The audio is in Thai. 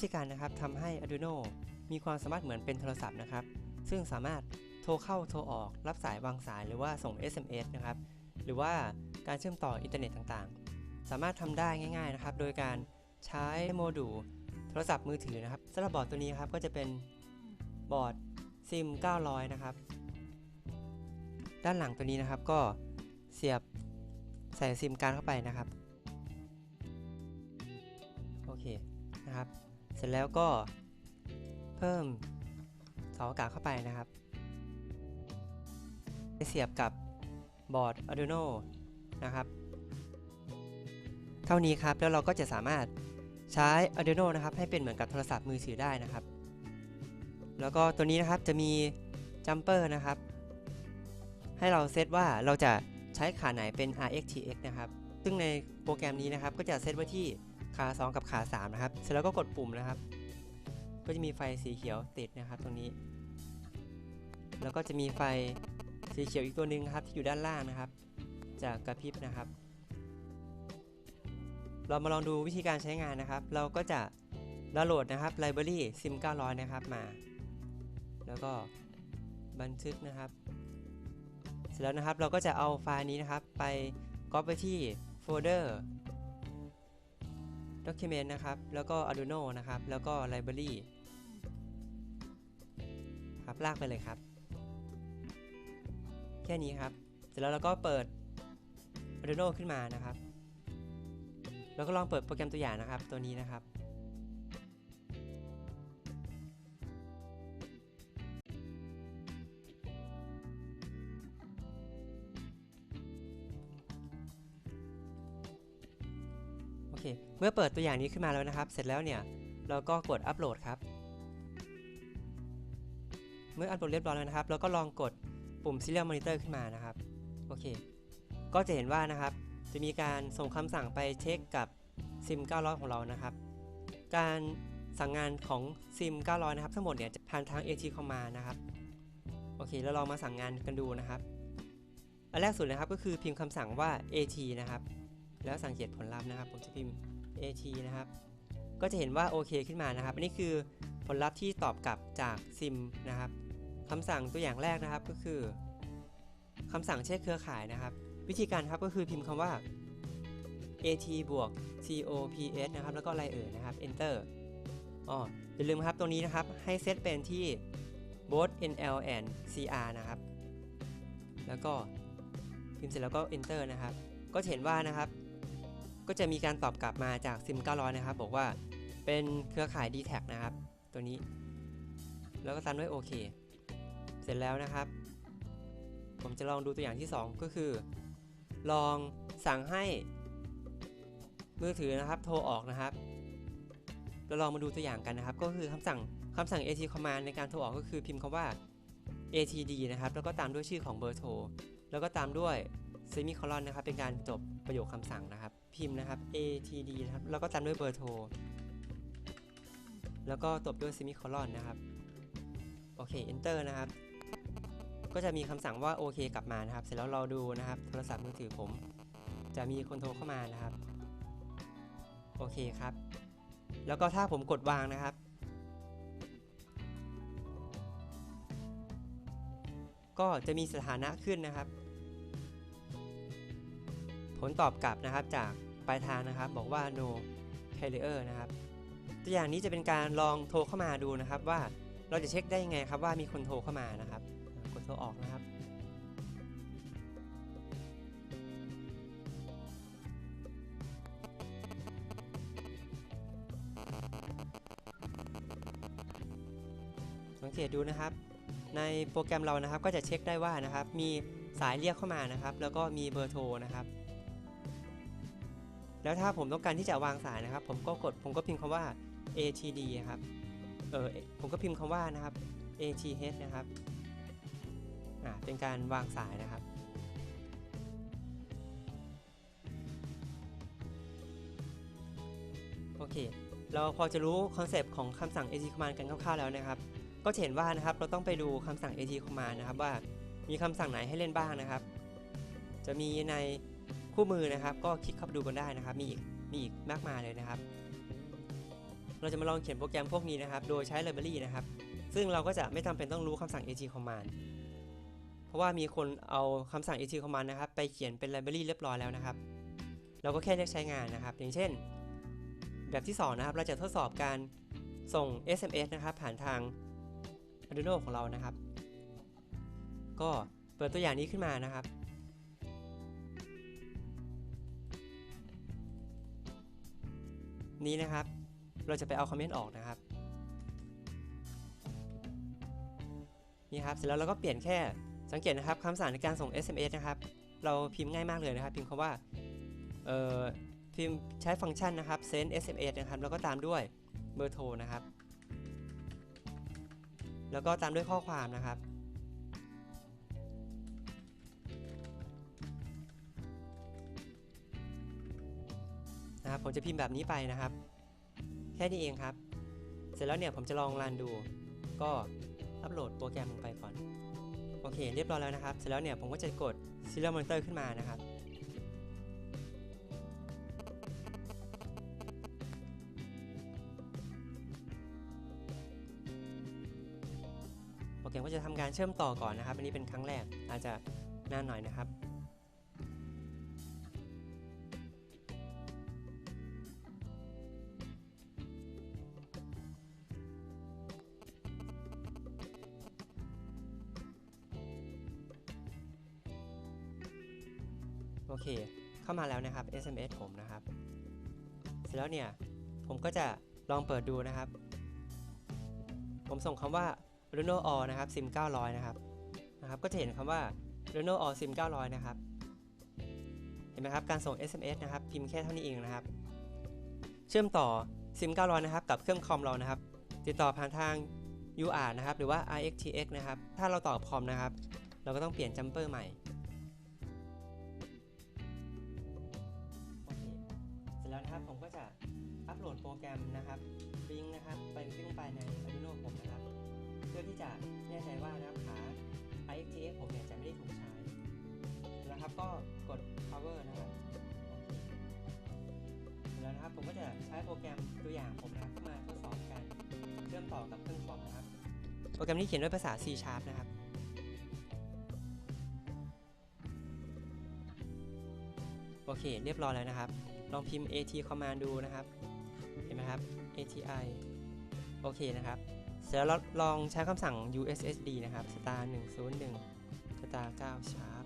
วิธีการนะครับทำให้ Arduino มีความสามารถเหมือนเป็นโทรศัพท์นะครับ ซึ่งสามารถโทรเข้าโทรออกรับสายวางสายหรือว่าส่ง SMS นะครับ หรือว่าการเชื่อมต่ออินเทอร์เน็ตต่างๆ สามารถทำได้ง่ายๆนะครับ โดยการใช้โมดูลโทรศัพท์มือถือนะครับสำหรับบอร์ดตัวนี้ครับก็จะเป็นบอร์ดซิม 900 นะครับ ด้านหลังตัวนี้นะครับก็เสียบใส่ซิมการเข้าไปนะครับ โอเคนะครับ เสร็จแล้วก็เพิ่มเสาอากาศเข้าไปนะครับไปเสียบกับบอร์ด Arduino นะครับ เท่านี้ครับแล้วเราก็จะสามารถใช้ Arduino นะครับให้เป็นเหมือนกับโทรศัพท์มือถือได้นะครับ แล้วก็ตัวนี้นะครับจะมีจัมเปอร์นะครับ ให้เราเซตว่าเราจะใช้ขาไหนเป็น RxTx นะครับ ซึ่งในโปรแกรมนี้นะครับก็จะเซตไว้ที่ ขา 2 กับขา 3 นะครับ เสร็จแล้วก็กดปุ่มนะครับ ก็จะมีไฟสีเขียวติดนะครับตรงนี้ แล้วก็จะมีไฟสีเขียวอีกตัวหนึ่งครับที่อยู่ด้านล่างนะครับจะกกระพริบนะครับ เรามาลองดูวิธีการใช้งานนะครับ เราก็จะดาวน์โหลดนะครับ Library Sim 900 นะครับมา แล้วก็บันทึกนะครับ เสร็จแล้วนะครับเราก็จะเอาไฟล์นี้นะครับ ไปก๊อปไปที่โฟลเดอร์ Document นะครับ แล้วก็ Arduino นะครับ แล้วก็ Library ครับ ลากไปเลยครับ แค่นี้ครับ เสร็จแล้วเราก็เปิด Arduino ขึ้นมานะครับ แล้วก็ลองเปิดโปรแกรมตัวอย่างนะครับ ตัวนี้นะครับ เค เมื่อเปิดตัวอย่างนี้ขึ้นมาแล้วนะครับ เสร็จแล้วเนี่ย เราก็กดอัปโหลดครับ เมื่ออัปโหลดเรียบร้อยแล้วนะครับ เราก็ลองกดปุ่ม Serial Monitor ขึ้นมานะครับ โอเค ก็จะเห็นว่านะครับ จะมีการส่งคำสั่งไปเช็คกับซิม900 ของเรานะครับ การสั่งงานของซิม900 นะครับ ทั้งหมดเนี่ยจะผ่านทาง AT Command นะครับ โอเค เราลองมาสั่งงานกันดูนะครับ อันแรกสุดนะครับก็คือพิมพ์คำสั่งว่า AT นะครับ แล้วสังเกตผลลัพธ์นะครับ ผมจะพิมพ์ AT นะครับ ก็จะเห็นว่าโอเคขึ้นมานะครับ อันนี้คือผลลัพธ์ที่ตอบกลับจากซิมนะครับคำสั่งตัวอย่างแรกนะครับก็คือคำสั่งเช็คเครือข่ายนะครับ วิธีการครับก็คือพิมพ์คำว่า at บวก cops นะครับ แล้วก็อะไรเอ่ยนะครับ enter อ๋ออย่าลืมครับตรงนี้นะครับให้เซตเป็นที่ both nl and cr นะครับ แล้วก็พิมพ์เสร็จแล้วก็ enter นะครับ ก็จะเห็นว่านะครับ ก็จะมีการตอบกลับมาจากซิม900นะครับ บอกว่าเป็นเครือข่าย d t แทนะครับ ตัวนี้ แล้วก็ตามด้วยโอเค เสร็จแล้วนะครับ ผมจะลองดูตัวอย่างที่ 2 ก็คือ ลองสั่งให้มือถือนะครับโทรออกนะครับเราลองมาดูตัวอย่างกันนะครับ ก็คือคำสั่งคำสั่ง at command ในการโทรออกก็คือพิมพ์คำว่า atd นะครับ แล้วก็ตามด้วยชื่อของเบอร์โทร แล้วก็ตามด้วยเซมิคอลอนนะครับ เป็นการจบประโยคคำสั่งนะครับ พิมพ์นะครับ atd นะครับ แล้วก็ตามด้วยเบอร์โทร แล้วก็ตบด้วยเซมิคอลอนนะครับ โอเค enter นะครับ ก็จะมีคำสั่งว่าโอเคกลับมานะครับ เสร็จแล้วเราดูนะครับ โทรศัพท์มือถือผม จะมีคนโทรเข้ามานะครับ โอเคครับ แล้วก็ถ้าผมกดวางนะครับ ก็จะมีสถานะขึ้นนะครับ ผลตอบกลับนะครับจากปลายทางนะครับ บอกว่า no carrier นะครับ ตัวอย่างนี้จะเป็นการลองโทรเข้ามาดูนะครับ ว่าเราจะเช็คได้ยังไงครับว่ามีคนโทรเข้ามานะครับกดโทรออกนะครับสังเกตดูนะครับ ในโปรแกรมเรานะครับก็จะเช็คได้ว่านะครับ มีสายเรียกเข้ามานะครับ แล้วก็มีเบอร์โทรนะครับ แล้วถ้าผมต้องการที่จะวางสายนะครับ ผมก็กดผมก็พิมพ์คำว่า atd ครับเออผมก็พิมพ์คำว่านะครับ ath นะครับอ่าเป็นการวางสายนะครับโอเค เราพอจะรู้คอนเซปต์ของคำสั่ง at command กันคร่าวๆแล้วนะครับ ก็เห็นว่านะครับเราต้องไปดูคำสั่ง at command นะครับว่ามีคำสั่งไหนให้เล่นบ้างนะครับ จะมีใน คู่มือนะครับ ก็คลิกเข้าไปดูกันได้นะครับ มีอีกมีอีกมากมายเลยนะครับ เราจะมาลองเขียนโปรแกรมพวกนี้นะครับ โดยใช้ library นะครับ ซึ่งเราก็จะไม่จำเป็นต้องรู้คำสั่ง at command เพราะว่ามีคนเอาคำสั่ง at command นะครับ ไปเขียนเป็น library เรียบร้อยแล้วนะครับ เราก็แค่เรียกใช้งานนะครับ อย่างเช่น แบบที่ 2 นะครับ เราจะทดสอบการส่ง SMS นะครับ ผ่านทาง Arduino ของเรานะครับ ก็เปิดตัวอย่างนี้ขึ้นมานะครับ นี้นะครับ เราจะไปเอาคอมเมนต์ออกนะครับ นี่ครับ เสร็จแล้วเราก็เปลี่ยนแค่สังเกตนะครับคำสั่งในการส่ง SMS นะครับ เราพิมพ์ง่ายมากเลยนะครับ พิมพ์คำว่า เอ่อ พิมพ์ใช้ฟังก์ชันนะครับ send SMS นะครับ แล้วก็ตามด้วยเบอร์โทรนะครับ แล้วก็ตามด้วยข้อความนะครับ ผมจะพิมพ์แบบนี้ไปนะครับ แค่นี้เองครับ เสร็จแล้วเนี่ยผมจะลองรันดู ก็อัปโหลดโปรแกรมลงไปก่อน โอเค เรียบร้อยแล้วนะครับ เสร็จแล้วเนี่ยผมก็จะกด Serial Monitor ขึ้นมานะครับ โปรแกรมก็จะทำการเชื่อมต่อก่อนนะครับ อันนี้เป็นครั้งแรกอาจจะนานหน่อยนะครับ โอเค เข้ามาแล้วนะครับ SMS ผมนะครับ เสร็จแล้วเนี่ย ผมก็จะลองเปิดดูนะครับ ผมส่งคำว่า Reno All นะครับ SIM 900 นะครับ นะครับ ก็จะเห็นคำว่า Reno All SIM 900 นะครับ เห็นไหมครับ การส่ง SMS นะครับ พิมพ์แค่เท่านี้เองนะครับ เชื่อมต่อ SIM 900 นะครับ กับเครื่องคอมเรานะครับ ติดต่อผ่านทาง U R นะครับ หรือว่า RxTX นะครับ ถ้าเราต่อคอมนะครับ เราก็ต้องเปลี่ยนจัมเปอร์ใหม่ ร็จแล้วนะครับผมก็จะอัปโหลดโปรแกรมนะครับลิงก์นะครับ ไปลิงก์ไปใน Arduino ผมนะครับ เพื่อที่จะแน่ใจว่านะครับขา IXTX ผมเนี่ยจะไม่ได้ถูกใช้แล้วครับ ก็กด power นะครับโอเคเสร็จแล้วนะครับผมก็จะใช้โปรแกรมตัวอย่างผมนะครับเข้ามาทดสอบการเชื่อมต่อกับเครื่องคอมนะครับ โปรแกรมนี้เขียนด้วยภาษา C Sharp นะครับโอเค เรียบร้อยแล้วนะครับ ลองพิมพ์ at command ดูนะครับ เห็นไหมครับ ati โอเคนะครับเสร็จแล้วเราลองใช้คำสั่ง ussd นะครับ star 101 star 9 sharp